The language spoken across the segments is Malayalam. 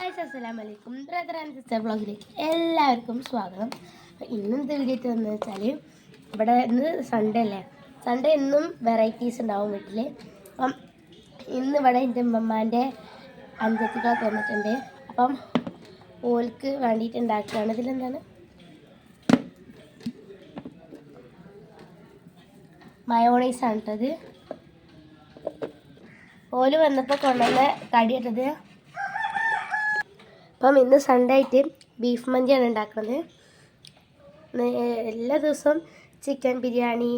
അസ്സലാമു അലൈക്കും ബ്രദർ ആൻഡ് സിസ്റ്റർ ബ്ലോഗിലേക്ക് എല്ലാവർക്കും സ്വാഗതം. ഇന്നത്തെ വീഡിയോ എന്ന് വെച്ചാൽ ഇവിടെ ഇന്ന് സൺഡേ അല്ലേ? സൺഡേ എന്നും വെറൈറ്റീസ് ഉണ്ടാവും വീട്ടിൽ അപ്പം ഇന്ന് ഇവിടെ എന്റെ ഉമ്മമാന്റെ അഞ്ചത്തികളൊക്കെ വന്നിട്ടുണ്ട്. അപ്പം ഓൽക്ക് വേണ്ടിയിട്ട് ഉണ്ടാക്കുകയാണ് ഇതിലെന്താണ്? ആണ് കേട്ടത് ഓൽ വന്നപ്പോൾ കൊണ്ടുവന്ന കടിയിട്ടത് അപ്പം ഇന്ന് സൺഡേ ആയിട്ട് ബീഫ് മന്തിയാണ് ഉണ്ടാക്കുന്നത്. എല്ലാ ദിവസവും ചിക്കൻ ബിരിയാണി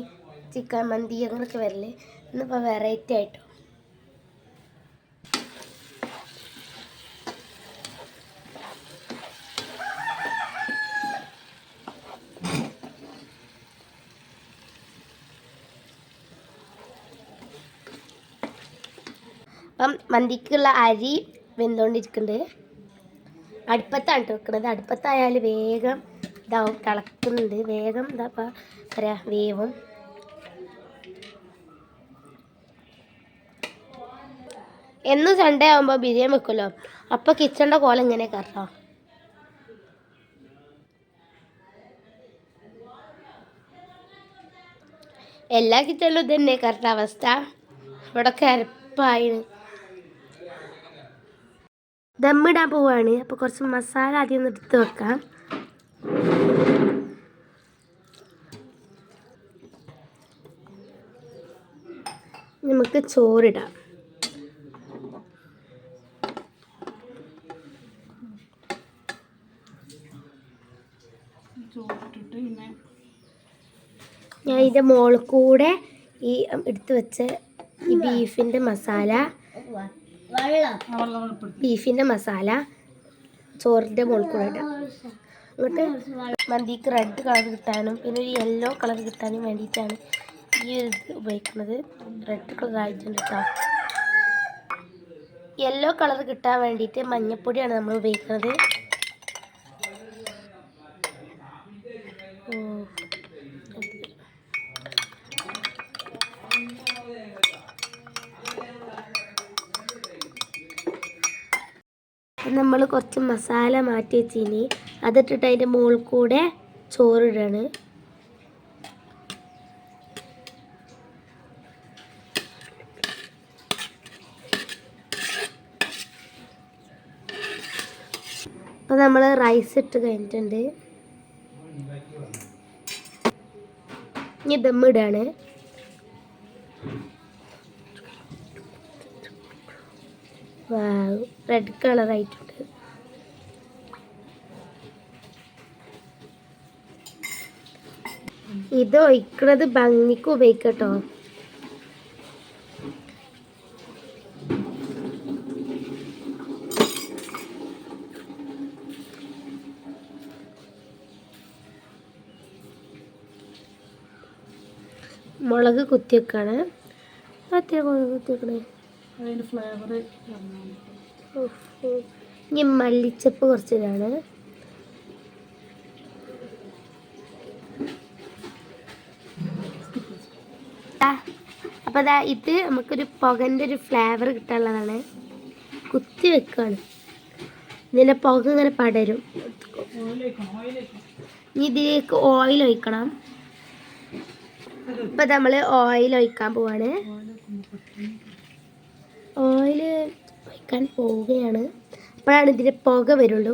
ചിക്കൻ മന്തി അങ്ങനെയൊക്കെ വരില്ലേ? ഇന്നിപ്പോൾ വെറൈറ്റി ആയിട്ടോ. അപ്പം മന്തിക്കുള്ള അരി വെന്തുകൊണ്ടിരിക്കുന്നുണ്ട്. അടുപ്പത്താണ് കേട്ടോ വെക്കുന്നത് അടുപ്പത്തായാൽ വേഗം ഇതാവും തിളക്കുന്നുണ്ട്. വേഗം എന്താ പറയാ വേവും. എന്നും സൺഡേ ആകുമ്പോൾ ബിരിയാണി വെക്കുമല്ലോ. അപ്പോൾ കിച്ചണിന്റെ കോലം ഇങ്ങനെ കറോ എല്ലാ കിച്ചണിലും തന്നെ കറക്റ്റ് അവസ്ഥ. ഇവിടെ കരപ്പായിന് ദമ്മിടാൻ പോവാണ്. അപ്പോൾ കുറച്ച് മസാല ആദ്യം ഒന്ന് എടുത്ത് വെക്കാം. നമുക്ക് ചോറിടാം. ഞാൻ ഇതിന്റെ മുകളിൽ കൂടെ ഈ എടുത്തു വെച്ച ഈ ബീഫിന്റെ മസാല ബീഫിന്റെ മസാല ചോറിന്റെ മുകളിൽ എന്നിട്ട് മന്തിക്ക് റെഡ് കളർ കിട്ടാനും പിന്നെ ഒരു യെല്ലോ കളർ കിട്ടാനും വേണ്ടിയിട്ടാണ് ഈ ഒരു ഇത് ഉപയോഗിക്കുന്നത്. റെഡ് കളർ ആയിട്ടുണ്ട് കേട്ടോ യെല്ലോ കളർ കിട്ടാൻ വേണ്ടിയിട്ട് മഞ്ഞപ്പൊടിയാണ് നമ്മൾ ഉപയോഗിക്കുന്നത് ഓ നമ്മൾ കുറച്ച് മസാല മാറ്റി വെച്ചിനി. അതിട്ടിട്ട് അതിന്റെ മുകളിൽ കൂടെ ചോറിടാണ്. അപ്പോൾ നമ്മൾ റൈസ് ഇട്ട് കഴിഞ്ഞിട്ടുണ്ട്. ഇനി ദമ്മിടാണ് റെഡ് കളർ ആയിട്ടുണ്ട്. ഇത് ഒഴിക്കണത് ഭംഗിക്ക് ഉപയോഗിക്കട്ടോ. മുളക് കുത്തി വെക്കാണ് അത്യാ മുളക് കുത്തി വെക്കണേ അതിന്റെ ഫ്ലേവർ. ഇനി മല്ലിച്ചപ്പ് കുറച്ചിടാണ്. അപ്പോൾ അതാ ഇത് നമുക്കൊരു പുകന്റെ ഒരു ഫ്ലേവർ കിട്ടാനുള്ളതാണ്. കുത്തി വെക്കുകയാണ് ഇതിന്റെ പുക ഇങ്ങനെ പടരും. ഇനി ഇതിലേക്ക് ഓയിൽ ഒഴിക്കണം. ഇപ്പം നമ്മൾ ഓയിൽ ഒഴിക്കാൻ പോവാണ്. ഓയിൽ ഒഴിക്കാൻ പോവുകയാണ്. അപ്പോഴാണ് ഇതിന്റെ പുക വരുള്ളൂ.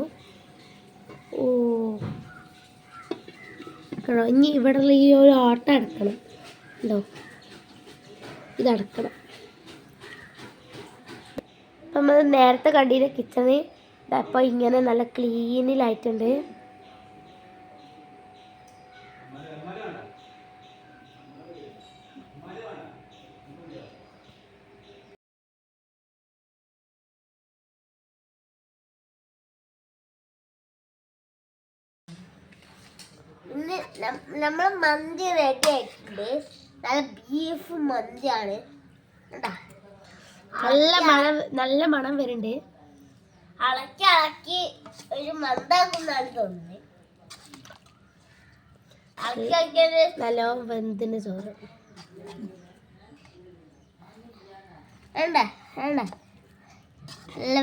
ഓ. കണ്ടോ ഇനി ഇവിടെ ഈ ഒരു ഓട്ട അടക്കണം. ഉണ്ടോ ഇതടക്കണം അപ്പം നമ്മൾ നേരത്തെ കണ്ടിരുന്ന കിച്ചണ് അപ്പോൾ ഇങ്ങനെ നല്ല ക്ലീനിലായിട്ടുണ്ട് ഇന്ന് നമ്മൾ മന്തി റെഡി ആയിട്ടുണ്ട്. നല്ല ബീഫ് മന്തിയാണ്? നല്ല മണം നല്ല മണം വരുന്നുണ്ട്. അളക്കി അളക്കി ഒരു മന്താക്കുന്നാണ് തോന്നുന്നത്. അളക്കി അളക്കിയത് നല്ല വെന്തിന് ചോറ്. വേണ്ട വേണ്ട. നല്ല